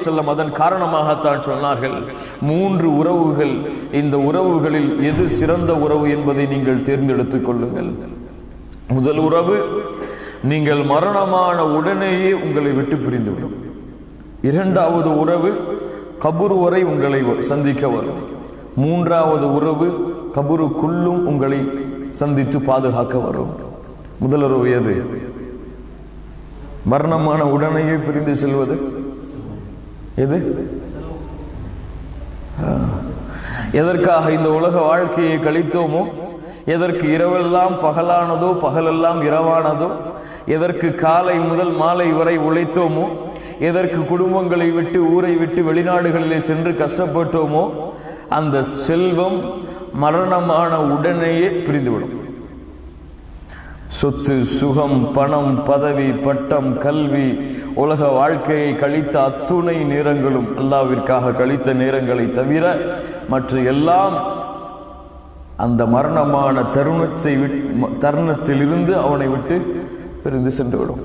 வஸல்லம் அதன் காரணமாகத்தான் சொன்னார்கள். மூன்று உறவுகள் இந்த உறவுகளில் எது சிறந்த உறவு என்பதை நீங்கள் தேர்ந்தெடுத்துக் கொள்ளுங்கள். முதல் உறவு நீங்கள் மரணமான உடனேயே உங்களை விட்டு பிரிந்துவிடும் இரண்டாவது உறவு கபுரு வரை உங்களை சந்திக்க வரும். மூன்றாவது உறவு கபுருக்குள்ளும் உங்களை சந்தித்து பாதுகாக்க வரும். முதல் உறவு எது? மரணமான உடனேயே பிரிந்து செல்வது. எது? எதற்காக இந்த உலக வாழ்க்கையை கழித்தோமோ? எதற்கு இரவெல்லாம் பகலானதோ பகலெல்லாம் இரவானதோ? எதற்கு காலை முதல் மாலை வரை உழைத்தோமோ? எதற்கு குடும்பங்களை விட்டு ஊரை விட்டு வெளிநாடுகளிலே சென்று கஷ்டப்பட்டோமோ? அந்த செல்வம் மரணமான உடனேயே பிரிந்துவிடும். சொத்து சுகம் பணம் பதவி பட்டம் கல்வி உலக வாழ்க்கையை கழித்த அத்துணை நேரங்களும் அல்லாவிற்காக கழித்த நேரங்களை தவிர மற்ற எல்லாம் அந்த மரணமான தருணத்தை விட்- தருணத்திலிருந்து அவனை விட்டு பிரிந்து சென்றுவிடும்.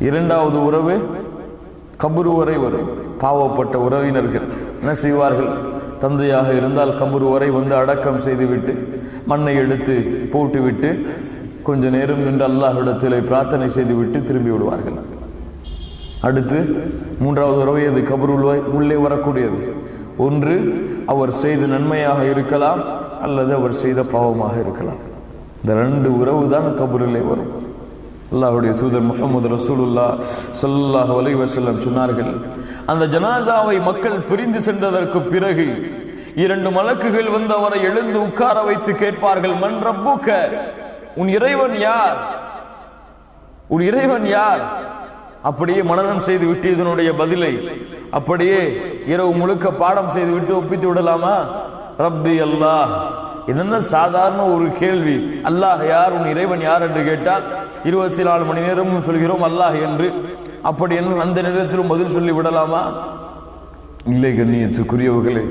இரண்டாவது உறவு கபுரு வரை வரும். பாவப்பட்ட உறவினர்கள் என்ன செய்வார்கள்? தந்தையாக இருந்தால் கபுரு வரை வந்து அடக்கம் செய்துவிட்டு மண்ணை எடுத்து போட்டுவிட்டு கொஞ்ச நேரம் நின்று அல்லாஹ்விடத்திலே பிரார்த்தனை செய்துவிட்டு திரும்பி விடுவார்கள். அடுத்து மூன்றாவது உறவை அது கபர் உள்ளே வரக்கூடியது. ஒன்று அவர் செய்த நன்மையாக இருக்கலாம் அல்லது அவர் செய்த பாவமாக இருக்கலாம். இந்த ரெண்டு உறவு தான் கபரிலே வரும். அல்லாஹுடைய தூதர் முகமது ரசூலுல்லா சல்லாஹ் வலைவசல்லம் சொன்னார்கள் அந்த ஜனாசாவை மக்கள் பிரிந்து சென்றதற்கு பிறகு இரண்டு மலக்குகள் வந்து அவரை எழுந்து உட்கார வைத்து கேட்பார்கள் மன் ரப்புக்க? உன் இறைவன் யார்? உன் இறைவன் யார்? அப்படியே மனநம் செய்து விட்டு இதனுடைய பதிலை அப்படியே இரவு முழுக்க பாடம் செய்து விட்டு ஒப்பித்து விடலாமா? ரப்பி அல்லாஹ் இதென்ன சாதாரண ஒரு கேள்வி. அல்லாஹ் யார்? உன் இறைவன் யார் என்று கேட்டால் இருபத்தி நாலு மணி நேரமும் சொல்கிறோம் அல்லாஹ் என்று. அப்படி என்ன அந்த நேரத்திலும் பதில் சொல்லி விடலாமா? இல்லை கண்ணியத்துக்குரியவர்களே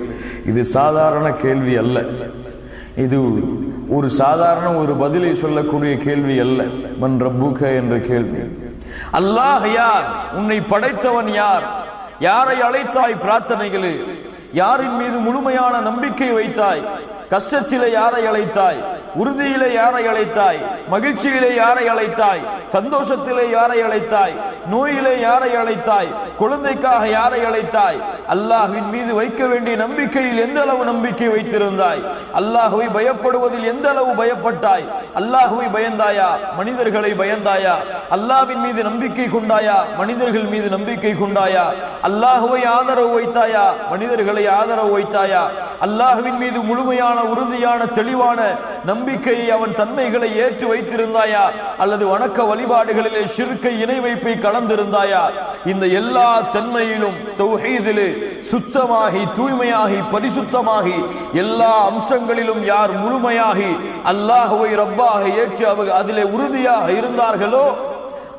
இது சாதாரண கேள்வி அல்ல. இது ஒரு சாதாரண ஒரு பதிலை சொல்லக்கூடிய கேள்வி அல்ல. மன் ரப்புக என்ற கேள்வி. அல்லாஹ் யார்? உன்னை படைத்தவன் யார்? யாரை அழைத்தாய் பிரார்த்தனைகளே? யாரின் மீது முழுமையான நம்பிக்கை வைத்தாய்? கஷ்டத்திலே யாரை அழைத்தாய்? உறுதியிலே யாரை அழைத்தாய்? மகிழ்ச்சியிலே யாரை அழைத்தாய்? சந்தோஷத்திலே யாரை அழைத்தாய்? நோயிலே யாரை அழைத்தாய்? குழந்தைக்காக யாரை அழைத்தாய்? அல்லாஹுவின் மீது வைக்க வேண்டிய நம்பிக்கையில் எந்த அளவு நம்பிக்கை வைத்திருந்தாய்? அல்லாஹுவை பயப்படுவதில் எந்த அளவு பயப்பட்டாய்? அல்லாஹுவை பயந்தாயா? மனிதர்களை பயந்தாயா? அல்லாவின் மீது நம்பிக்கை கொண்டாயா? மனிதர்கள் மீது நம்பிக்கை கொண்டாயா? அல்லாஹுவை ஆதரவு வைத்தாயா? மனிதர்களை ஆதரவு வைத்தாயா? அல்லாஹுவின் மீது முழுமையான உறுதியான தெளிவான நம்பிக்கையை அவன் தன்மைகளை ஏற்று வைத்திருந்தாயா? அல்லது வணக்க வழிபாடுகளிலே சிறுக்கை இணை வைப்பை கலந்திருந்தாயா? இந்த எல்லா தன்மையிலும் தௌஹீதிலே சுத்தமாகி தூய்மையாகி பரிசுத்தமாகி எல்லா அம்சங்களிலும் யார் முழுமையாகி அல்லாஹுவை ரப்பாக ஏற்று அவர் அதிலே உறுதியாக இருந்தார்களோ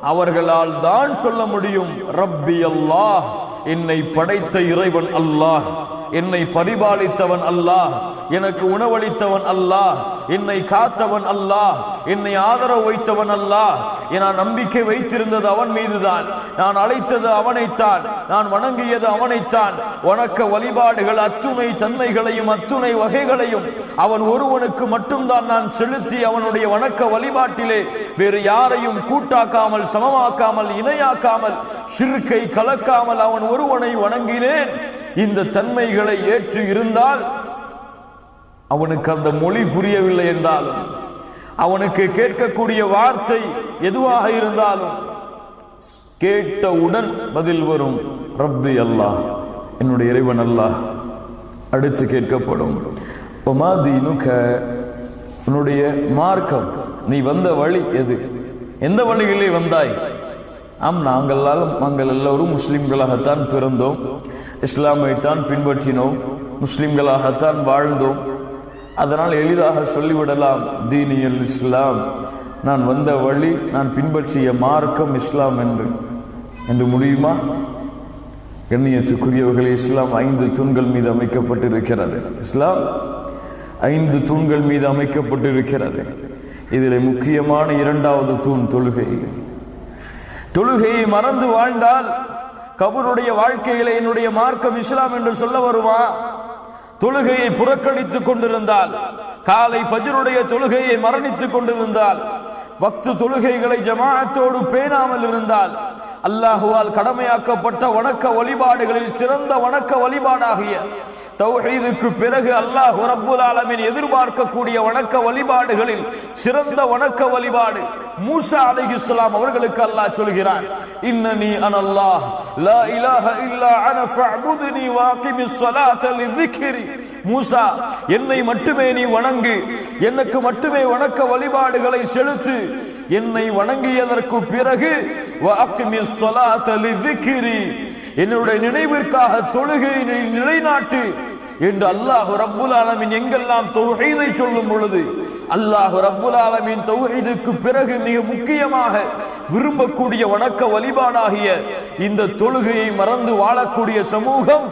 அவர்களால் தான் சொல்ல முடியும் ரப்பி அல்லாஹ் என்னை படைத்த இறைவன் அல்லாஹ். என்னை பரிபாலித்தவன் அல்லாஹ். எனக்கு உணவளித்தவன் அல்லாஹ். என்னை காத்தவன் அல்லாஹ். என்னை ஆதரவு வைத்தவன் அல்லாஹ். நான் நம்பிக்கை வைத்திருந்தது அவன் மீதுதான். நான் அழைத்தது அவனைத்தான். நான் வணங்கியது அவனைத்தான். வணக்க வழிபாடுகள் அத்துணை தன்மைகளையும் அத்துணை வகைகளையும் அவன் ஒருவனுக்கு மட்டும்தான் நான் செலுத்தி அவனுடைய வணக்க வழிபாட்டிலே வேறு யாரையும் கூட்டாக்காமல் சமமாக்காமல் இணையாக்காமல் சிறுக்கை கலக்காமல் அவன் ஒருவனை வணங்கினேன். இந்த தன்மைகளை ஏற்று இருந்தால் அவனுக்கு அந்த மொழி புரியவில்லை என்றாலும் அவனுக்கு கேட்கக்கூடிய வார்த்தை எதுவாக இருந்தாலும் கேட்டவுடன் பதில் வரும். ரப்பி அல்லாஹ் என்னுடைய இறைவன் அல்லாஹ் அடித்து கேட்கப்படும். உன்னுடைய மார்க்கம் நீ வந்த வழி எது? எந்த வழியிலே வந்தாய்? ஆம் நாங்கள் நாங்கள் எல்லோரும் முஸ்லிம்களாகத்தான் பிறந்தோம். இஸ்லாமைத்தான் பின்பற்றினோம். முஸ்லிம்களாகத்தான் வாழ்ந்தோம். அதனால் எளிதாக சொல்லிவிடலாம் தீனியல் இஸ்லாம். நான் வந்த வழி நான் பின்பற்றிய மார்க்கம் இஸ்லாம் என்று. என்று முடியுமா? கண்ணியத்துக்குரியவர்களே இஸ்லாம் ஐந்து தூண்கள் மீது அமைக்கப்பட்டிருக்கிறது. இஸ்லாம் ஐந்து தூண்கள் மீது அமைக்கப்பட்டிருக்கிறது. இதில் முக்கியமான இரண்டாவது தூண் தொழுகை. தொழுகையை மறந்து வாழ்ந்தால் கபருடைய வாழ்க்கையில என்னுடைய மார்க்கம் இஸ்லாம் என்று சொல்ல வருமா? தொழுகையை புறக்கணித்துக் கொண்டிருந்தால் காலை பஜருடைய தொழுகையை மரணித்துக் கொண்டிருந்தால் பக்து தொழுகைகளை ஜமாஅத்தோடு பேணாமல் இருந்தால் அல்லாஹுவால் கடமையாக்கப்பட்ட வணக்க வழிபாடுகளில் சிறந்த வணக்க வழிபாடாகிய தௌஹீதுக்கு பிறகு அல்லாஹ் ரப்புல் ஆலமின் எதிர்பார்க்கக்கூடிய வணக்க வழிபாடுகளில் சிறந்த வணக்க வழிபாடு மூசா அலைஹிஸ்ஸலாம் அவர்களுக்கு அல்லாஹ் சொல்கிறார் இன்னனி அனல்லாஹ் லா இலாஹ இல்லா அன ஃபஅபுதுனி வாகிமிஸ் ஸலாத லிذிக்ரி மூசா என்னை மட்டுமே நீ வணங்கு எனக்கு மட்டுமே வணக்க வழிபாடுகளை செலுத்து என்னை வணங்கியதற்கு பிறகு வாகிமிஸ் ஸலாத லிذிக்ரி என்னுடைய நினைவிற்காக தொழுகையை நிலைநாட்டு என்று அல்லாஹ் ரப்புல் ஆலமின் எங்கெல்லாம் தௌஹீதை சொல்லும் பொழுது அல்லாஹு ரப்புல் ஆலமின் தௌஹீதுக்கு பிறகு மிக முக்கியமாக விரும்பக்கூடிய வணக்க வழிபாடாகிய இந்த தொழுகையை மறந்து வாழக்கூடிய சமூகம்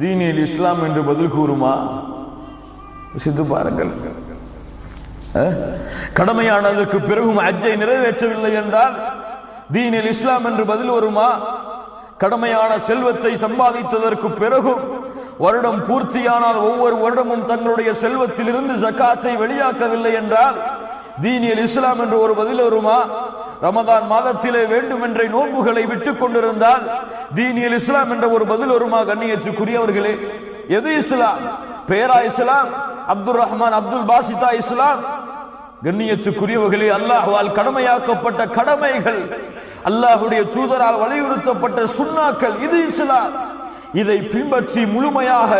தீனில் இஸ்லாம் என்று பதில் கூறுமா? சித்து பாருங்கள். கடமையானதற்கு பிறகும் அஜ்ஜை நிறைவேற்றவில்லை என்றால் தீனில் இஸ்லாம் என்று பதில் வருமா? கடமையான செல்வத்தை சம்பாதித்ததற்கு பிறகும் வருடம் பூர்த்தியானால் ஒவ்வொரு வருடமும் தங்களுடைய செல்வத்திலிருந்து ஜக்காத்தை வெளியாக்கவில்லை என்றால் தீனியல் இஸ்லாம் என்று ஒரு பதில் வருமா? ரமதான் மாதத்திலே வேண்டுமென்றே நோன்புகளை விட்டுக் கொண்டிருந்தால் தீனியல் இஸ்லாம் என்ற ஒரு பதில் வருமா? கண்ணியத்துக்குரியவர்களே எது இஸ்லாம்? பேரா இஸ்லாம் அப்துல் ரஹ்மான் அப்துல் பாசிதா இஸ்லாம். கண்ணியத்துக்குரியவர்களே அல்லாஹ்வால் கடமையாக்கப்பட்ட கடமைகள் அல்லாஹுடைய தூதரால் வலியுறுத்தப்பட்ட சுண்ணாக்கள் இது இஸ்லாம். இதை பின்பற்றி முழுமையாக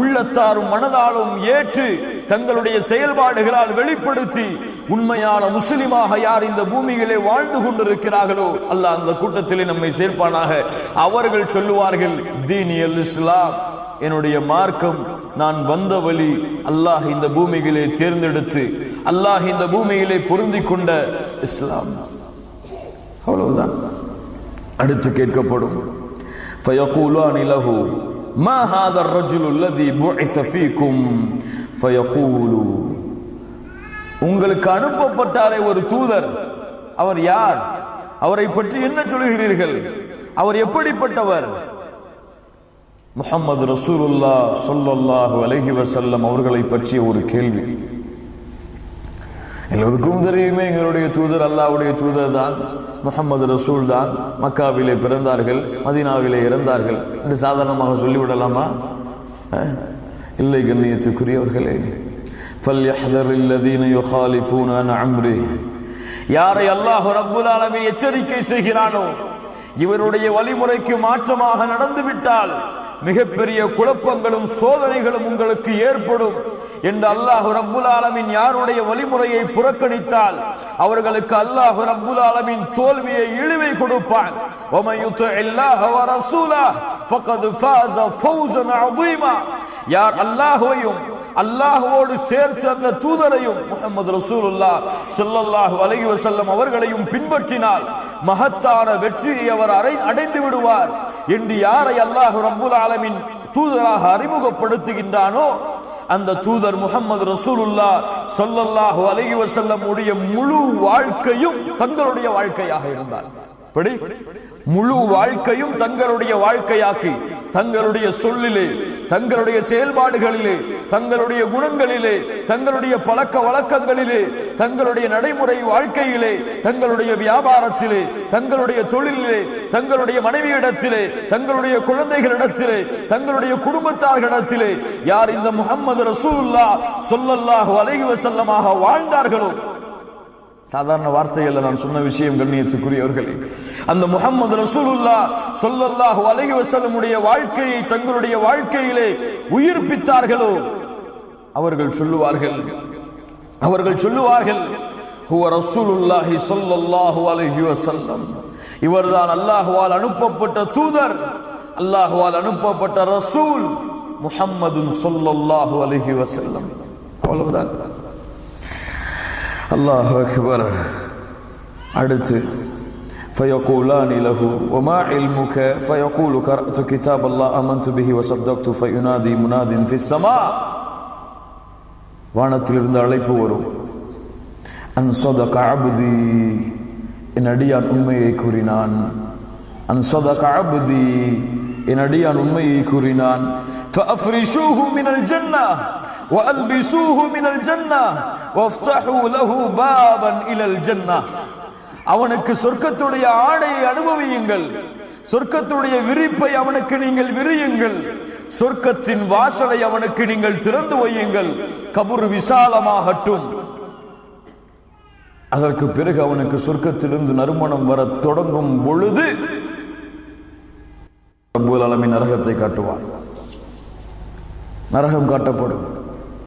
உள்ளத்தாரும் மனதாலும் ஏற்று தங்களுடைய செயல்பாடுகளால் வெளிப்படுத்தி உண்மையான முஸ்லிமாக யார் இந்த பூமியிலே வாழ்ந்து கொண்டிருக்கிறார்களோ அல்லாஹ் அந்த கூட்டத்திலே நம்மை சேர்ப்பானாக. அவர்கள் சொல்லுவார்கள் தீனியல் இஸ்லாம். என்னுடைய மார்க்கம் நான் வந்த வழி அல்லாஹ் இந்த பூமியிலே தேர்ந்தெடுத்து அல்லாஹ் இந்த பூமியிலே பொருந்திக் கொண்ட இஸ்லாம். அவ்வளவுதான். அடுத்து கேட்கப்படும். فيقولان له ما هذا الرجل الذي بعث فيكم فيقول உங்களுக்கு அனுப்பப்பட்டாரே ஒரு தூதர் அவர் யார் அவரை பற்றி என்ன சொல்கிறீர்கள் அவர் எப்படிப்பட்டவர் முஹம்மது ரசூலுல்லா ஸல்லல்லாஹு அலைஹி வஸல்லம் அவர்களை பற்றிய ஒரு கேள்வி எல்லோருக்கும் தெரியுமே எங்களுடைய தூதர் அல்லாவுடைய தூதர் தான். முகமது ரசூல் தான். மக்காவிலே பிறந்தார்கள் மதீனாவிலே இறந்தார்கள் என்று சாதாரணமாக சொல்லிவிடலாமா? இல்லை கண்ணியத்துக்குரியவர்களே. யாரை அல்லாஹு ரப்புல் ஆலமின் எச்சரிக்கை செய்கிறானோ இவருடைய வழிமுறைக்கு மாற்றமாக நடந்துவிட்டால் மிகப்பெரிய குழப்பங்களும் சோதனைகளும் உங்களுக்கு ஏற்படும். என்று அல்லாஹு ரப்புல் ஆலமின் யாருடைய வழிமுறையை புறக்கணித்தால் அவர்களுக்கு அல்லாஹு ரப்புல் ஆலமின் தோல்வியை இழிவை கொடுப்பான். யார் அல்லாஹுவையும் அல்லாஹுவோடு சேர்த்து அந்த தூதரையும் முகமது ரசூலுல்லா சொல்லல்லாஹு அலகி வசல்லம் அவர்களையும் பின்பற்றினால் மகத்தான வெற்றியை அவர் அரை அடைந்து விடுவார். என்று யாரை அல்லாஹு ரப்புல் ஆலமின் தூதராக அறிமுகப்படுத்துகின்றானோ அந்த தூதர் முகமது ரசூலுல்லா சொல்லல்லாஹு அலகி வசல்லம் உடைய முழு வாழ்க்கையும் தங்களுடைய வாழ்க்கையாக இருந்தார். படி? முழு வாழ்க்கையும் தங்களுடைய வாழ்க்கையாக்கி தங்களுடைய சொல்லிலே தங்களுடைய செயல்பாடுகளிலே தங்களுடைய குணங்களிலே தங்களுடைய பழக்க வழக்கங்களிலே தங்களுடைய நடைமுறை வாழ்க்கையிலே தங்களுடைய வியாபாரத்திலே தங்களுடைய தொழிலிலே தங்களுடைய மனைவியிடத்திலே தங்களுடைய குழந்தைகளிடத்திலே தங்களுடைய குடும்பத்தார்களிடத்திலே யார் இந்த முகமது ரசூல்லா சொல்லல்லாஹு அலைஹி வஸல்லமாக வாழ்ந்தார்களோ சாதாரண வார்த்தைகளில் நான் சொன்ன விஷயம் கண்ணியத்துக்குரியவர்களே. அந்த முகமது ரசூலுல்லா சொல்லல்லாஹு அலகி வசலமுடைய வாழ்க்கையை தங்களுடைய வாழ்க்கையிலே உயிர்ப்பித்தார்களோ? அவர்கள் சொல்லுவார்கள் அவர்கள் சொல்லுவார்கள் ஹுவ ரசூலுல்லாஹி சொல்லல்லாஹு அலஹி வசல்லம் இவர்தான் அல்லாஹ்வால் அனுப்பப்பட்ட தூதர் அல்லாஹ்வால் அனுப்பப்பட்ட ரசூல் முஹம்மதுன் சொல்லல்லாஹு அலைஹி வசல்லம் அவ்வளவுதான். அல்லாஹ் அக்பர் அடுத்து فيقولان له وما علمك فيقول قرأت كتاب الله آمنت به وصدقت فينادي مناد في السماء வானத்திலிருந்து அழைப்பு வரும் அன் صدق عبدي என் அடியான் உண்மையை கூறினான் அன் சதக அப்தி என் அடியான் உண்மையை கூறினான் فأفرشوه من الجنة அவனுக்கு சொர்க்கத்துடைய ஆடையை அனுபவியுங்கள். சொர்க்கத்துடைய விரிப்பை அவனுக்கு நீங்கள் விரியுங்கள். சொர்க்கத்தின் வாசலை அவனுக்கு நீங்கள் திறந்து வையுங்கள். கபூர் விசாலமாகட்டும். அதற்கு பிறகு அவனுக்கு சொர்க்கத்திலிருந்து நறுமணம் வர தொடங்கும் பொழுது ரபுல் அலமின் நரகத்தை காட்டுவான். நரகம் காட்டப்படும்.